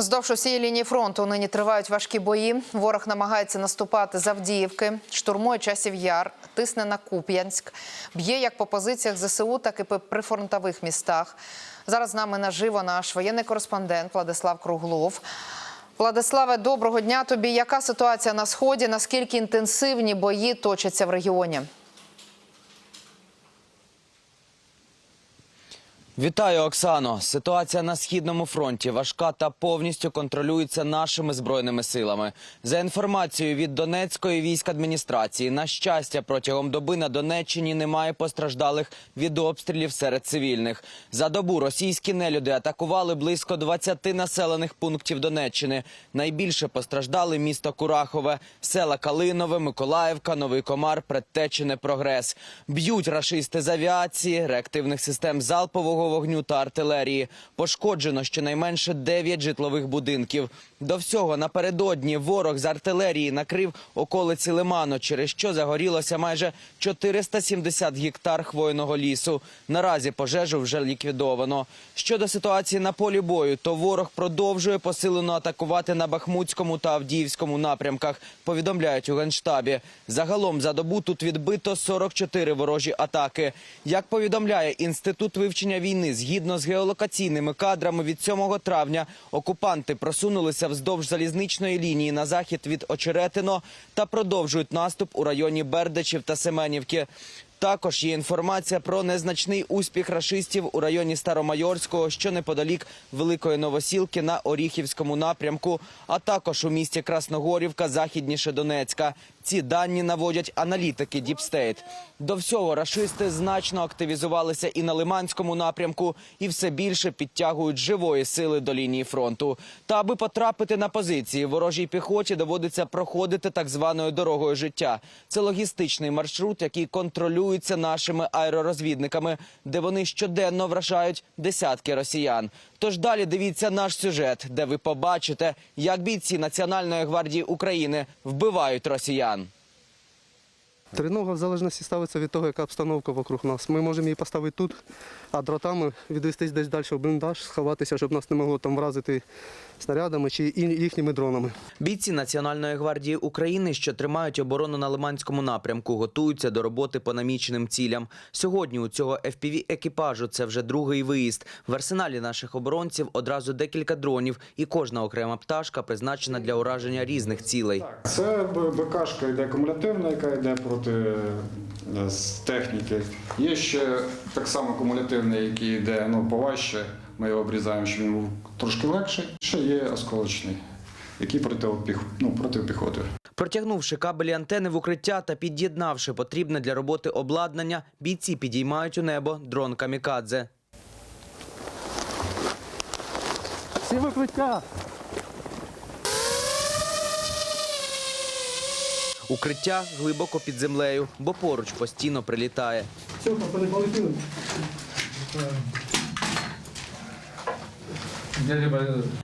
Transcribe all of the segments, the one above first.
Вздовж усієї лінії фронту нині тривають важкі бої. Ворог намагається наступати з Авдіївки, штурмує часів яр, тисне на Куп'янськ, б'є як по позиціях ЗСУ, так і по прифронтових містах. Зараз з нами наживо наш воєнний кореспондент Владислав Круглов. Владиславе, доброго дня тобі. Яка ситуація на сході? Наскільки інтенсивні бої точаться в регіоні? Вітаю, Оксано. Ситуація на східному фронті важка та повністю контролюється нашими збройними силами. За інформацією від Донецької військадміністрації, на щастя, протягом доби на Донеччині немає постраждалих від обстрілів серед цивільних. За добу російські нелюди атакували близько 20 населених пунктів Донеччини. Найбільше постраждали місто Курахове, села Калинове, Миколаївка, Новий Комар, Предтечине, Прогрес. Б'ють рашисти з авіації, реактивних систем залпового вогню та артилерії. Пошкоджено щонайменше 9 житлових будинків. До всього напередодні ворог з артилерії накрив околиці Лиману, через що загорілося майже 470 гектар хвойного лісу. Наразі пожежу вже ліквідовано. Щодо ситуації на полі бою, то ворог продовжує посилено атакувати на Бахмутському та Авдіївському напрямках. Повідомляють у генштабі. Загалом за добу тут відбито 44 ворожі атаки. Як повідомляє інститут вивчення війни, згідно з геолокаційними кадрами від 7 травня окупанти просунулися вздовж залізничної лінії на захід від Очеретино та продовжують наступ у районі Бердичів та Семенівки. Також є інформація про незначний успіх рашистів у районі Старомайорського, що неподалік Великої Новосілки на Оріхівському напрямку, а також у місті Красногорівка, західніше Донецька. Ці дані наводять аналітики Діпстейт. До всього рашисти значно активізувалися і на Лиманському напрямку, і все більше підтягують живої сили до лінії фронту. Та аби потрапити на позиції ворожій піхоті, доводиться проходити так званою дорогою життя. Це логістичний маршрут, який контролюється нашими аеророзвідниками, де вони щоденно вражають десятки росіян. Тож далі дивіться наш сюжет, де ви побачите, як бійці Національної гвардії України вбивають росіян. Тринога в залежності ставиться від того, яка обстановка вокруг нас. Ми можемо її поставити тут, а дротами відвестись десь далі в бліндаж, сховатися, щоб нас не могло там вразити снарядами чи їхніми дронами. Бійці Національної гвардії України, що тримають оборону на Лиманському напрямку, готуються до роботи по наміченим цілям. Сьогодні у цього fpv екіпажу це вже другий виїзд. В арсеналі наших оборонців одразу декілька дронів, і кожна окрема пташка призначена для ураження різних цілей. Це БКшка йде кумулятивна, яка йде проти е, з техніки. Є ще так само кумулятивний, який йде ну, поважче. Ми його обрізаємо, щоб він був трошки легший. Ще є осколочний, який проти, піх... ну, проти піхоти. Протягнувши кабелі антени в укриття та під'єднавши потрібне для роботи обладнання, бійці підіймають у небо дрон камікадзе. Всі викриття! Укриття глибоко під землею, бо поруч постійно прилітає. Все, полетіли.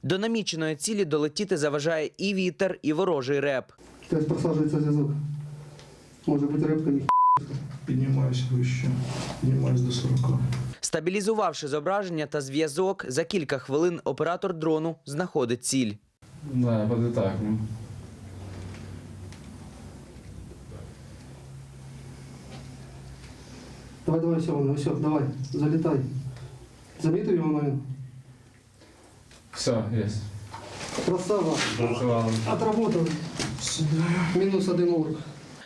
До наміченої цілі долетіти заважає і вітер, і ворожий реп. Зараз просаджується зв'язок. Може бути рибка їх. Піднімаюсь вище, піднімаюсь до 40. Стабілізувавши зображення та зв'язок, за кілька хвилин оператор дрону знаходить ціль. Да, буде так. Давай, давай, все, воно, все, давай, залітай. Замітив його момент? Все, є. Красава. Отработали. Мінус один орк.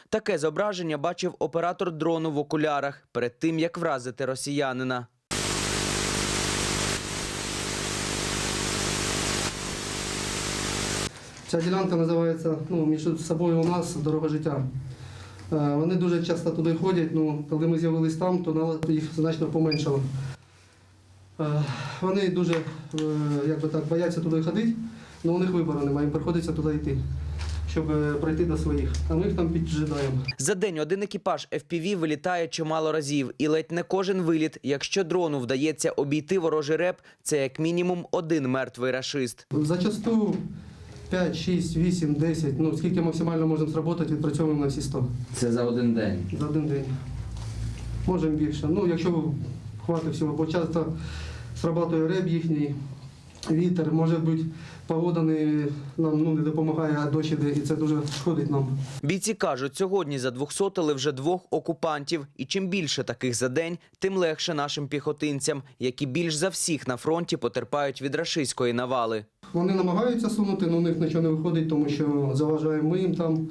Таке зображення бачив оператор дрону в окулярах перед тим, як вразити росіянина. Ця ділянка називається ну, між собою у нас дорога життя. Е, Вони дуже часто туди ходять, ну, коли ми з'явились там, то їх значно поменшало. Е, Вони дуже е, як би так, бояться туди ходити, але у них вибору немає, їм приходиться туди йти, щоб пройти до своїх. А ми їх там піджидаємо. За день один екіпаж FPV вилітає чимало разів, і ледь не кожен виліт, якщо дрону вдається обійти ворожий реп, це як мінімум один мертвий рашист. Зачасту 5, 6, 8, 10, ну скільки максимально можемо зробити, відпрацьовуємо на всі 100 Це за один день. за один день. Можемо більше. Ну, якщо хватить всього, бо часто срабатує реб їхній, вітер, може бути погода не, нам ну, не допомагає, а дощ іде, і це дуже шкодить нам. Бійці кажуть, сьогодні задвохсотили вже двох окупантів. І чим більше таких за день, тим легше нашим піхотинцям, які більш за всіх на фронті потерпають від рашистської навали. Вони намагаються сунути, але у них нічого не виходить, тому що заважаємо ми їм там.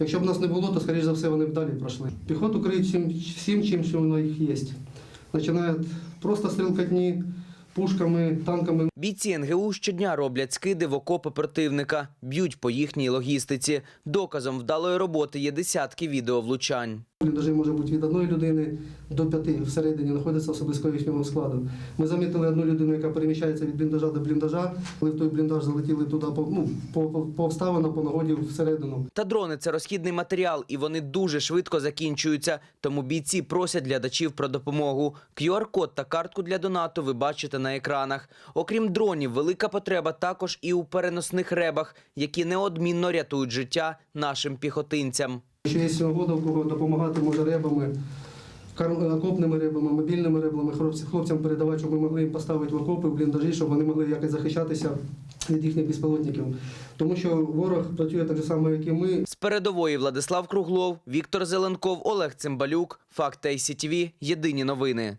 Якщо б нас не було, то, скоріш за все, вони б далі пройшли. Піхоту криють всім, чим, що воно їх є. Починають просто стрілкатні, пушками, танками. Бійці НГУ щодня роблять скиди в окопи противника, б'ють по їхній логістиці. Доказом вдалої роботи є десятки відеовлучань. Бліндажі може бути від одної людини до п'яти всередині знаходиться особисто військового складу. Ми замітили одну людину, яка переміщається від бліндажа до бліндажа. Коли в той бліндаж залетіли туди по, ну, по, по, по обставинам, по нагоді всередину. Та дрони це розхідний матеріал, і вони дуже швидко закінчуються. Тому бійці просять глядачів про допомогу. QR-код та картку для донату ви бачите на екранах. Окрім дронів, велика потреба також і у переносних ребах, які неодмінно рятують життя нашим піхотинцям. Якщо є сьогодні у кого допомагати може ребами, кар- окопними рибами, мобільними рибами, хлопцям передавати, щоб ми могли їм поставити в окопи, в бліндажі, щоб вони могли якось захищатися від їхніх безпілотників. Тому що ворог працює так само, як і ми. З передової Владислав Круглов, Віктор Зеленков, Олег Цимбалюк. Факт ICTV. Єдині новини.